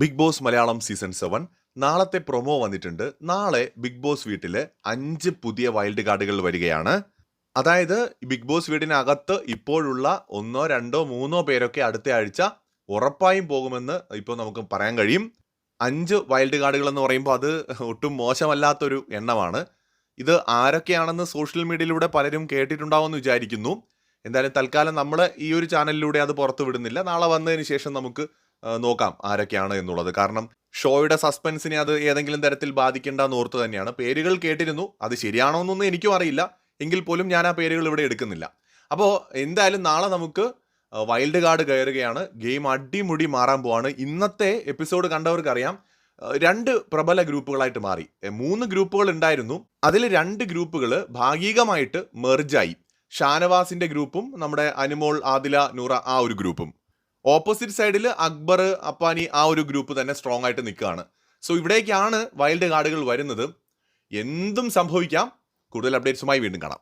Bigg Boss Malayalam season seven. നാളത്തെ promo വന്നിട്ടുണ്ട്. നാളെ ബിഗ് ബോസ് വീട്ടിൽ അഞ്ച് പുതിയ വൈൽഡ് കാർഡുകൾ വരികയാണ്. അതായത് ബിഗ് ബോസ് വീടിനകത്ത് ഇപ്പോഴുള്ള ഒന്നോ രണ്ടോ മൂന്നോ പേരൊക്കെ അടുത്ത ആഴ്ച ഉറപ്പായും പോകുമെന്ന് ഇപ്പോൾ നമുക്ക് പറയാൻ കഴിയും. അഞ്ച് വൈൽഡ് കാർഡുകൾ എന്ന് പറയുമ്പോൾ അത് ഒട്ടും മോശമല്ലാത്തൊരു എണ്ണമാണ്. ഇത് ആരൊക്കെയാണെന്ന് സോഷ്യൽ മീഡിയയിലൂടെ പലരും കേട്ടിട്ടുണ്ടാവുമെന്ന് വിചാരിക്കുന്നു. എന്തായാലും തൽക്കാലം നമ്മൾ ഈ ഒരു ചാനലിലൂടെ അത് പുറത്തു വിടുന്നില്ല നാളെ വന്നതിന് ശേഷം നമുക്ക് നോക്കാം ആരൊക്കെയാണ് എന്നുള്ളത്. കാരണം ഷോയുടെ സസ്പെൻസിനെ അത് ഏതെങ്കിലും തരത്തിൽ ബാധിക്കേണ്ടെന്ന് ഓർത്ത് തന്നെയാണ്. പേരുകൾ കേട്ടിരുന്നു. അത് ശരിയാണോ എന്നൊന്നും എനിക്കും അറിയില്ല. എങ്കിൽ പോലും ഞാൻ ആ പേരുകൾ ഇവിടെ എടുക്കുന്നില്ല. അപ്പോൾ എന്തായാലും നാളെ നമുക്ക് വൈൽഡ് കാർഡ് കയറുകയാണ്. ഗെയിം അടിമുടി മാറാൻ പോവാണ്. ഇന്നത്തെ എപ്പിസോഡ് കണ്ടവർക്കറിയാം. രണ്ട് പ്രബല ഗ്രൂപ്പുകളായിട്ട് മാറി. മൂന്ന് ഗ്രൂപ്പുകൾ ഉണ്ടായിരുന്നു. അതിൽ രണ്ട് ഗ്രൂപ്പുകൾ ഭാഗികമായിട്ട് മെർജായി ഷാനവാസിന്റെ ഗ്രൂപ്പും നമ്മുടെ അനുമോൾ ആദില നൂറ ആ ഒരു ഗ്രൂപ്പും. ഓപ്പോസിറ്റ് സൈഡിൽ അക്ബർ അപ്പാനി ആ ഒരു ഗ്രൂപ്പ് തന്നെ സ്ട്രോങ് ആയിട്ട് നിൽക്കുകയാണ്. സോ ഇവിടേക്കാണ് വൈൽഡ് കാർഡുകൾ വരുന്നത്. എന്തും സംഭവിക്കാം. കൂടുതൽ അപ്ഡേറ്റ്സുമായി വീണ്ടും കാണാം.